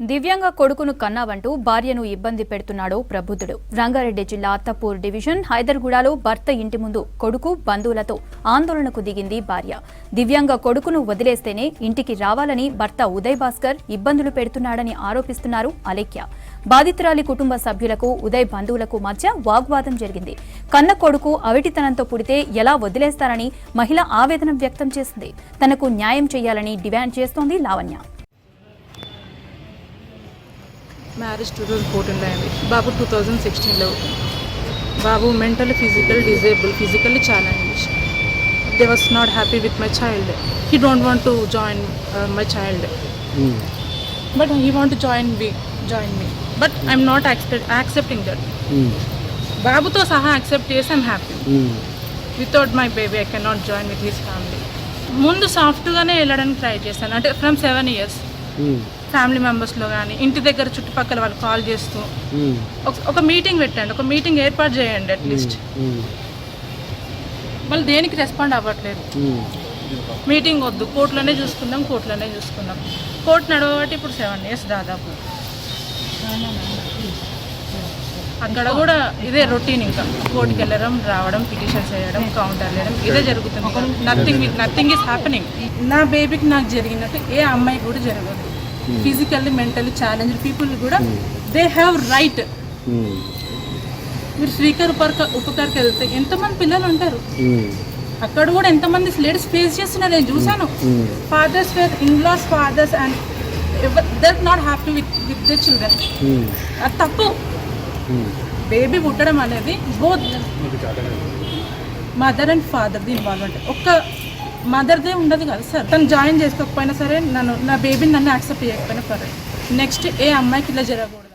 దివ్యాంగ కొడుకును కన్నావంటూ భార్యను ఇబ్బంది పెడుతున్నాడు ప్రబుద్ధుడు. రంగారెడ్డి జిల్లా అత్తపూర్ డివిజన్ హైదర్గూడలో భర్త ఇంటి ముందు కొడుకు బంధువులతో ఆందోళనకు దిగింది భార్య. దివ్యాంగ కొడుకును వదిలేస్తేనే ఇంటికి రావాలని భర్త ఉదయ్ భాస్కర్ ఇబ్బందులు పెడుతున్నాడని ఆరోపిస్తున్నారు అలేఖ్య. బాధితురాలి కుటుంబ సభ్యులకు ఉదయ్ బంధువులకు మధ్య వాగ్వాదం జరిగింది. కన్న కొడుకు అవిటితనంతో పుడితే ఎలా వదిలేస్తారని మహిళ ఆవేదన వ్యక్తం చేసింది. తనకు న్యాయం చేయాలని డిమాండ్ చేస్తోంది లావణ్య. మ్యారేజ్ టూ థౌజండ్ ఫోర్టీన్లో అయింది బాబు టూ థౌజండ్ సిక్స్టీన్లో బాబు mental physical disable physically challenge they was not happy with my child he don't want to join my child but he want to join me join me but I'm not accept accepting that బాబుతో సహా accept చేసి I'm happy without my baby I can not join with his family ముందు సాఫ్ట్గానే వెళ్ళడానికి try చేశాను. అంటే from seven years family మెంబర్స్లో కానీ ఇంటి దగ్గర చుట్టుపక్కల వాళ్ళు కాల్ చేస్తూ ఒక- ఒక మీటింగ్ పెట్టండి ఒక మీటింగ్ ఏర్పాటు చేయండి అట్లీస్ట్ వాళ్ళు దేనికి రెస్పాండ్ అవ్వట్లేదు. మీటింగ్ వద్దు కోర్టులోనే చూసుకుందాం కోర్టులోనే చూసుకుందాం. కోర్టు నడవబట్టి ఇప్పుడు సెవెన్ ఇయర్స్ దాదాపు. అక్కడ కూడా ఇదే రొటీన్ ఇంకా. కోర్టుకి వెళ్ళడం రావడం పిటిషన్స్ వేయడం కౌంటర్ వేయడం ఇదే జరుగుతుంది. నథింగ్ నథింగ్ ఈస్ హ్యాపెనింగ్ నా బేబీకి నాకు జరిగినట్టు ఏ అమ్మాయి కూడా జరగదు. ఫిజికల్లీ మెంటల్లీ ఛాలెంజ్ పీపుల్ కూడా దే హ్యావ్ రైట్ మీరు శ్రీకర్ ఉపక ఉపకార్కి వెళ్తే ఎంతమంది పిల్లలు ఉంటారు? అక్కడ కూడా ఎంతమంది లేడీస్ ఫేస్ చేస్తున్నారు? నేను చూశాను. Fathers where in laws fathers and that not happy with with the children అది తప్పు. బేబీ పుట్టడం అనేది బోత్ మదర్ అండ్ ఫాదర్ది ఇన్వాల్వ్మెంట్. ఒక్క మదర్దే ఉండదు కదా సార్. తను జాయిన్ చేసుకోకపోయినా సరే నన్ను నా బేబీని నన్ను యాక్సెప్ట్ చేయకపోయినా సరే. నెక్స్ట్ ఏ అమ్మాయికి ఇలా జరగకూడదు.